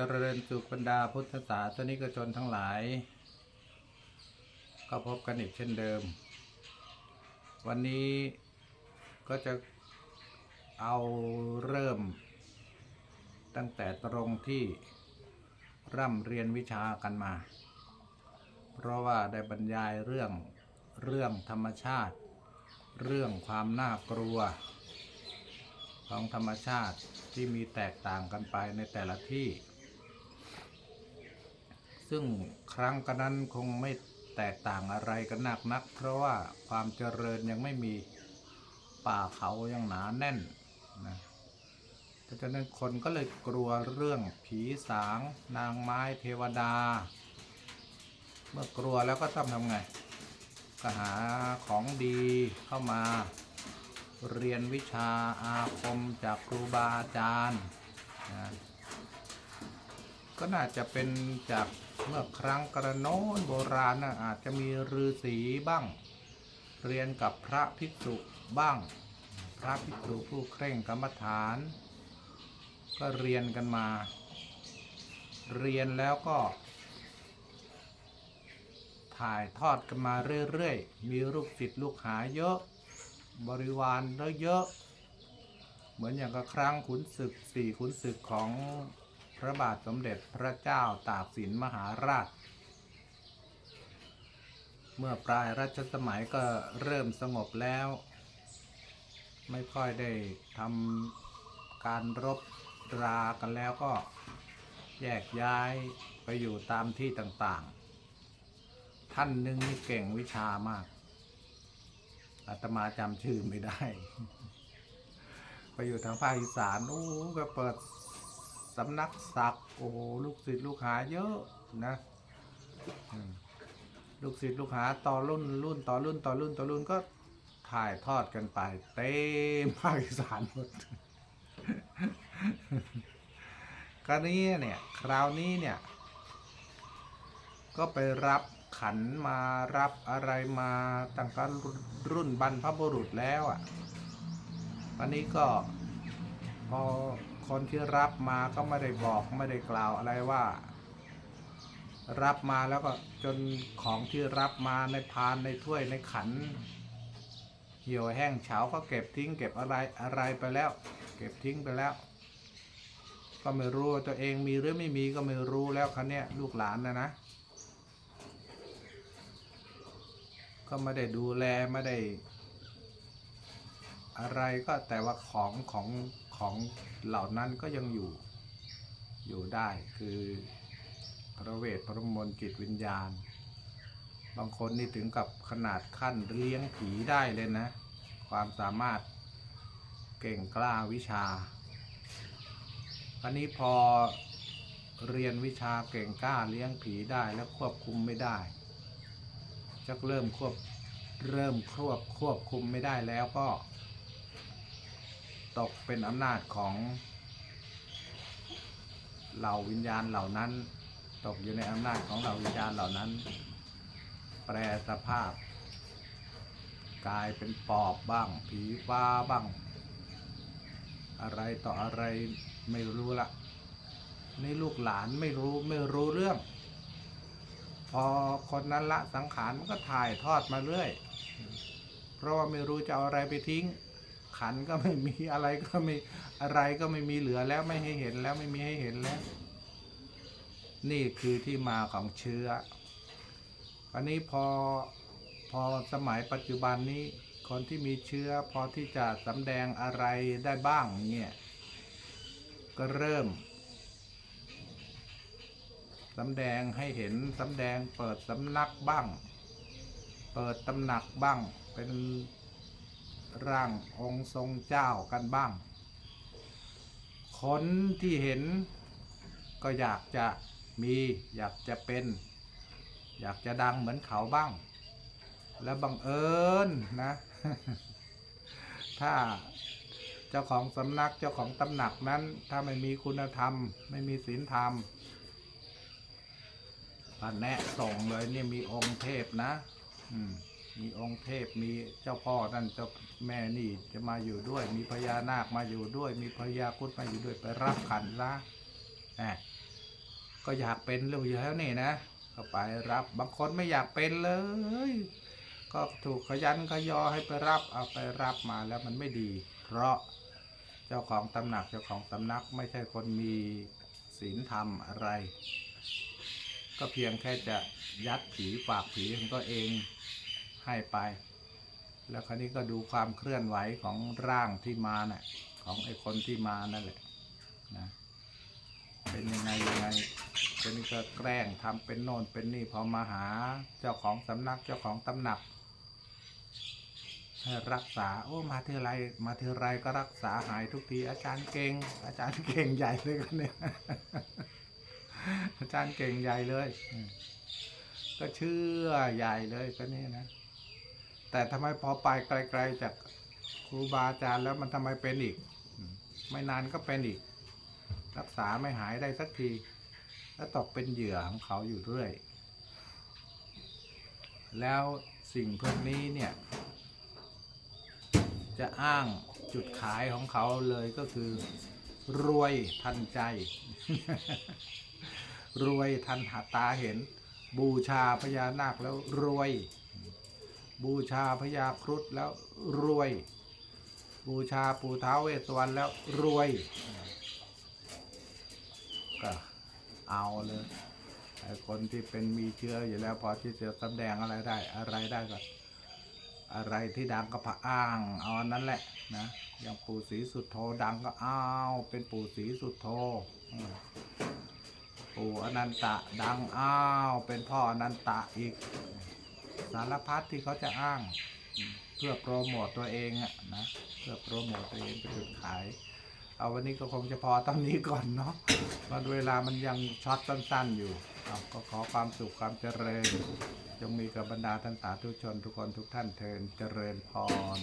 เจริญสุขบรรดาพุทธศาสนิกชนทั้งหลาย ก็พบกันอีกเช่นเดิม วันนี้ก็จะเอาเริ่ม ตั้งแต่ตรงที่ร่ำเรียนวิชากันมา เพราะว่าได้บรรยายเรื่องเรื่องธรรมชาติ เรื่องความน่ากลัว ของธรรมชาติที่มีแตกต่างกันไปในแต่ละที่ ซึ่งครั้งกันนั้นคงไม่แตกต่างอะไรกันนักนัก เพราะว่าความเจริญยังไม่มีป่าเขายังหนาแน่นนะเพราะฉะนั้นคนก็เลยกลัวเรื่องผีสาง นางไม้เทวดา เมื่อกลัวแล้วก็ต้องทำไง ก็หาของดีเข้ามาเรียนวิชาอาคมจากครูบาอาจารย์นะ ก็น่าจะเป็นจากเมื่อครั้งกระโน้นโบราณนะอาจจะมีฤาษีบ้าง เรียนกับพระภิกษุบ้าง พระภิกษุผู้เคร่งกรรมฐาน ก็เรียนกันมา เรียนแล้วก็ ถ่ายทอดกันมาเรื่อยๆ มีลูกศิษย์ลูกหาเยอะ บริวารเยอะ เหมือนอย่างกับครั้งขุนศึกสี่ขุนศึกของ พระบาทสมเด็จพระเจ้าตากสินมหาราช เมื่อปลายรัชสมัยก็เริ่มสงบแล้ว ไม่ค่อยได้ทำการรบรากันแล้วก็แยกย้ายไปอยู่ตามที่ต่างๆ ท่านหนึ่งนี่เก่งวิชามากอาตมาจำชื่อไม่ได้ ไปอยู่ทางภาคอีสานโอ้ก็เปิด สำนักศักดิ์โอ้โหลูกศิษย์ลูกหาเยอะนะลูกศิษย์ลูกหาต่อรุ่นรุ่นต่อรุ่นต่อรุ่นต่อรุ่นก็ถ่ายทอดกันไป เต็มภาคอีสานหมดคราวนี้เนี่ยคราวนี้เนี่ย ก็ไปรับขันมารับอะไรมาตั้งแต่รุ่นบรรพบุรุษแล้วอะวันนี้ก็พอ คนที่รับมาก็ไม่ได้บอกไม่ได้กล่าวอะไรว่า รับมาแล้วก็จนของที่รับมาในพานในถ้วยในขันเหี่ยวแห้งเฉาก็เก็บทิ้ง เก็บอะไรอะไรไปแล้ว เก็บทิ้งไปแล้ว ก็ไม่รู้ตัวเองมีหรือไม่มีก็ไม่รู้แล้วคันนี้ยลูกหลานนะนะ ก็ไม่ได้ดูแลไม่ได้ อะไรก็แต่ว่าของของ ของเหล่านั้นก็ยังอยู่อยู่ได้คือพระเวทพระมนต์จิตวิญญาณ บางคนนี่ถึงกับขนาดขั้นเลี้ยงผีได้เลยนะ ความสามารถเก่งกล้าวิชาอันนี้พอเรียนวิชาเก่งกล้าเลี้ยงผีได้แล้วควบคุมไม่ได้จะเริ่มควบเริ่มควบควบคุมไม่ได้แล้วก็ ตกเป็นอำนาจของเหล่าวิญญาณเหล่านั้น ตกอยู่ในอำนาจของเหล่าวิญญาณเหล่านั้น แปรสภาพ กลายเป็นปอบบ้างผีฟ้าบ้าง อะไรต่ออะไรไม่รู้ละนี่ลูกหลานไม่รู้ไม่รู้เรื่อง พอคนนั้นละสังขารมันก็ถ่ายทอดมาเรื่อย เพราะว่าไม่รู้จะเอาอะไรไปทิ้ง ขันก็ไม่มีอะไรก็ไม่อะไรก็ไม่มีเหลือแล้วไม่ให้เห็นแล้วไม่มีให้เห็นแล้ว นี่คือที่มาของเชื้ออันนี้พอพอสมัยปัจจุบันนี้คนที่มีเชื้อพอที่จะสำแดงอะไรได้บ้างเนี่ยก็เริ่มสำแดงให้เห็นสำแดงเปิดสำนักบ้าง เปิดตำหนักบ้างเป็น ร่างองค์ทรงเจ้ากันบ้าง คนที่เห็นก็อยากจะมีอยากจะเป็น อยากจะดังเหมือนเขาบ้าง แล้วบังเอิญนะ ถ้าเจ้าของสำนักเจ้าของตำหนักนั้น ถ้าไม่มีคุณธรรม ไม่มีศีลธรรมพระแนะส่งเลยเนี่ยมีองค์เทพนะ อืม มีองค์เทพมีเจ้าพ่อนั่นเจ้าแม่นี่จะมาอยู่ด้วย มีพญานาคมาอยู่ด้วย มีพญาคุดมาอยู่ด้วยไปรับขันละแหมก็อยากเป็นอยู่แล้วนี่นะก็ไปรับบางคนไม่อยากเป็นเลย ก็ถูกขยันขยอให้ไปรับเอาไปรับมาแล้วมันไม่ดี เพราะเจ้าของตำหนักเจ้าของสำนักไม่ใช่คนมีศีลธรรมอะไร ก็เพียงแค่จะยัดผีฝากผีของตัวเอง ให้ไป แล้วคราวนี้ก็ดูความเคลื่อนไหวของร่างที่มาน่ะของไอ้คนที่มานั่นแหละนะเป็นยังไงยังไงคนนี้ก็แกล้งทำเป็นโน่นเป็นนี่พอมาหาเจ้าของสำนักเจ้าของตำหนักให้รักษา โอ้ มาเทีไรมาเทีไรก็รักษาหายทุกที อาจารย์เก่ง อาจารย์เก่งใหญ่เลยกันเนี่ย อาจารย์เก่งใหญ่เลย ก็เชื่อใหญ่เลยก็นี่นะ แต่ทำไมพอไปไกลๆจากครูบาอาจารย์แล้วมันทำไมเป็นอีก ไม่นานก็เป็นอีก รักษาไม่หายได้สักที แล้วตกเป็นเหยื่อของเขาอยู่เรื่อย แล้วสิ่งพวกนี้เนี่ย จะอ้างจุดขายของเขาเลยก็คือ รวยทันใจ รวยทันหาตาเห็น บูชาพญานาคแล้วรวย บูชาพญาครุฑแล้วรวย บูชาปู่ท้าวเวสสวรรณแล้วรวยก็เอาเลยไอ้คนที่เป็นมีเชื้ออยู่แล้วพอที่จะแดงอะไรได้ อะไรได้ก็อะไรที่ดังก็พะอ้างเอาอันนั้นแหละนะอย่างปู่ศรีสุดโทดังก็เอาเป็นปู่ศรีสุดโทปู่อนันตะดังอ้าวเป็นพ่ออนันตะอีก สารพัดที่เขาจะอ้าง เพื่อโปรโมตตัวเองอะนะเพื่อโปรโมตตัวเองเป็นจุดขาย เอาวันนี้ก็คงจะพอตอนนี้ก่อนเนาะวันเวลามันยังช็อตสั้นๆอยู่เอาก็ขอความสุขความเจริญ จงมีกับบรรดาท่านสาธุชนทุกคนทุกท่านเทินเจริญพร